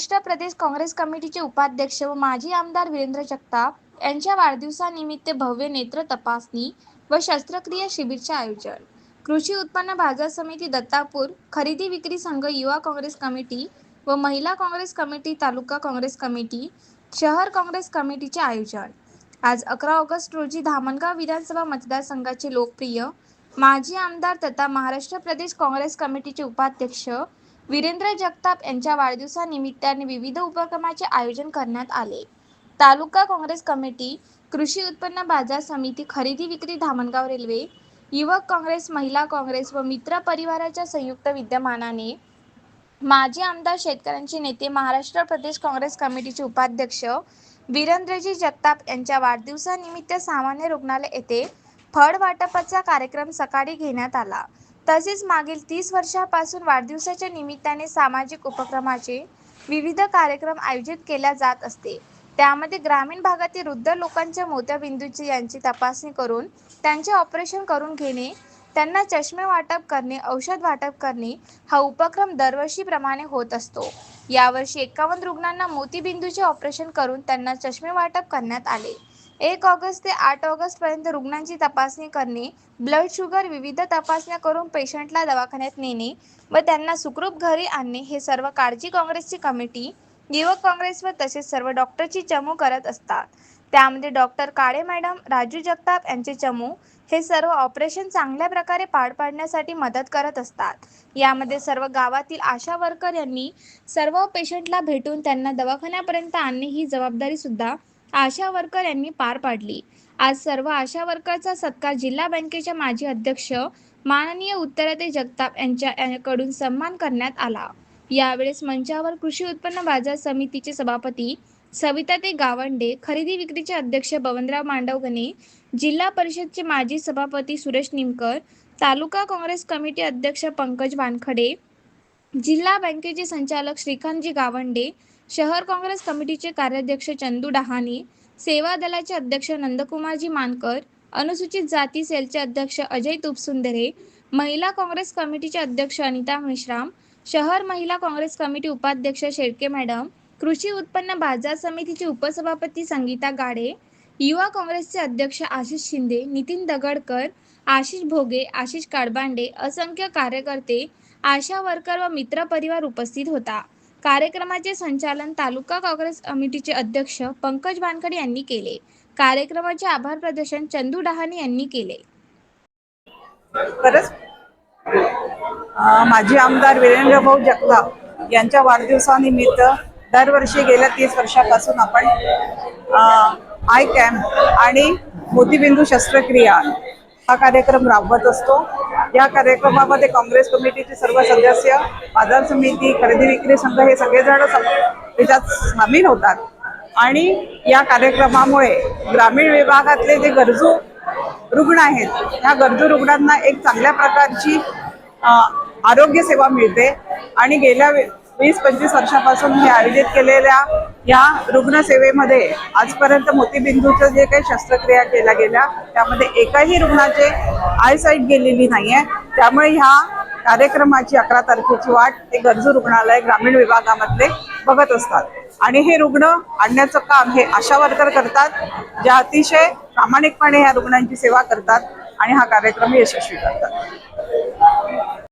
महाराष्ट्र प्रदेश काँग्रेस कमिटीचे उपाध्यक्ष व माजी आमदार वीरेंद्र जगताप यांच्या वाढदिवसानिमित्त भव्य नेत्र तपासणी व शस्त्रक्रिया शिबिरचे आयोजन. कृषी उत्पन्न बाजार समिती दत्तापूर खरेदी विक्री संघ युवा काँग्रेस कमिटी व महिला काँग्रेस कमिटी तालुका काँग्रेस कमिटी शहर काँग्रेस कमिटीचे आयोजन. आज अकरा ऑगस्ट रोजी धामणगाव विधानसभा मतदारसंघाचे लोकप्रिय माजी आमदार तथा महाराष्ट्र प्रदेश काँग्रेस कमिटीचे उपाध्यक्ष वीरेंद्र जगताप यांच्या वाढदिवसानिमित्ताने विविध उपक्रमाचे आयोजन करण्यात आले. तालुका काँग्रेस कमिटी कृषी उत्पन्न बाजार समिती खरेदी विक्री धामणगाव रेल्वे युवक काँग्रेस महिला काँग्रेस व मित्र परिवाराच्या संयुक्त विद्यमानाने माजी आमदार शेतकऱ्यांचे नेते महाराष्ट्र प्रदेश काँग्रेस कमिटीचे उपाध्यक्ष वीरेंद्रजी जगताप यांच्या वाढदिवसानिमित्त सामान्य रुग्णालय येथे फळ वाटपाचा कार्यक्रम सकाळी घेण्यात आला. तसेच मागील तीस वर्षापासून वाढदिवसाच्या निमित्ताने सामाजिक उपक्रमाचे विविध कार्यक्रम आयोजित केल्या जात असते. त्यामध्ये ग्रामीण भागातील वृद्ध लोकांच्या मोत्याबिंदूची यांची तपासणी करून त्यांचे ऑपरेशन करून घेणे त्यांना चष्मे वाटप करणे औषध वाटप करणे हा उपक्रम दरवर्षीप्रमाणे होत असतो. यावर्षी एकावन्न रुग्णांना मोतीबिंदूचे ऑपरेशन करून त्यांना चष्मे वाटप करण्यात आले. एक ऑगस्ट ते आठ ऑगस्टपर्यंत रुग्णांची तपासणी करणे ब्लड शुगर विविध तपासण्या करून पेशंटला दवाखान्यात नेणे व त्यांना सुखरूप घरी आणणे हे सर्व काळजी काँग्रेसची कमिटी युवक काँग्रेस व तसेच सर्व डॉक्टरची चमू करत असतात. त्यामध्ये डॉक्टर काळे मॅडम राजू जगताप यांचे चमू हे सर्व ऑपरेशन चांगल्या प्रकारे पार पाडण्यासाठी मदत करत असतात. यामध्ये सर्व गावातील आशा वर्कर यांनी सर्व पेशंटला भेटून त्यांना दवाखान्यापर्यंत आणणे ही जबाबदारी सुद्धा आशा वर्कर यांनी पार पाडली. आज सर्व आशा वर्करचा सत्कार जिल्हा बँकेच्या माजी अध्यक्ष माननीय उत्तराते जगताप यांच्या यांच्याकडून सन्मान करण्यात आला. यावेळेस मंचावर कृषी उत्पन्न बाजार समितीचे सभापती सविता ते गावंडे खरेदी विक्रीचे अध्यक्ष बवनराव मांडवगणे जिल्हा परिषदचे माजी सभापती सुरेश निमकर तालुका काँग्रेस कमिटी अध्यक्ष पंकज वानखडे जिल्हा बँकेचे संचालक श्रीकांतजी गावंडे शहर काँग्रेस कमिटीचे कार्याध्यक्ष चंदू डहाणे सेवा दलाचे अध्यक्ष नंदकुमारजी मानकर अनुसूचित जाती सेलचे अध्यक्ष अजय तुपसुंदरे महिला काँग्रेस कमिटीचे अध्यक्ष अनिता मेश्राम शहर महिला काँग्रेस कमिटी उपाध्यक्ष शेळके मॅडम कृषी उत्पन्न बाजार समितीचे उपसभापती संगीता गाडे युवा काँग्रेसचे अध्यक्ष आशिष शिंदे नितीन दगडकर आशिष भोगे आशिष काडबांडे असंख्य कार्यकर्ते आशा वर्कर व मित्र परिवार उपस्थित होता. कार्यक्रमाचे संचालन तालुका काँग्रेस कमिटीचे अध्यक्ष पंकज वानखडे यांनी केले. कार्यक्रमाचे आभार प्रदर्शन चंदू डहाणे यांनी केले. माजी आमदार वीरेंद्र भाऊ जगताप यांच्या वाढदिवसानिमित्त दरवर्षी गेल्या तीस वर्षापासून आपण आय कॅम्प आणि मोतीबिंदू शस्त्रक्रिया हा कार्यक्रम राबवत असतो. या कार्यक्रमामध्ये काँग्रेस कमिटीचे सर्व सदस्य बाजार समिती खरेदी विक्री संघ हे सगळेजण त्याच्यात सामील होतात. आणि या कार्यक्रमामुळे ग्रामीण विभागातले जे गरजू रुग्ण आहेत ह्या गरजू रुग्णांना एक चांगल्या प्रकारची आरोग्य सेवा मिळते. आणि गेल्या वीस पंचवीस वर्षापासून हे आयोजित केलेल्या या रुग्णसेवेमध्ये आजपर्यंत मोतीबिंदूचं जे काही शस्त्रक्रिया केल्या गेल्या त्यामध्ये एकाही रुग्णाचे आयसाईट गेलेली नाही आहे त्यामुळे ह्या कार्यक्रमाची अकरा तारखेची वाट ते गरजू रुग्णालय ग्रामीण विभागामधले बघत असतात. आणि हे रुग्ण आणण्याचं काम हे आशा वर्कर करतात ज्या अतिशय प्रामाणिकपणे ह्या रुग्णांची सेवा करतात आणि हा कार्यक्रम यशस्वी करतात.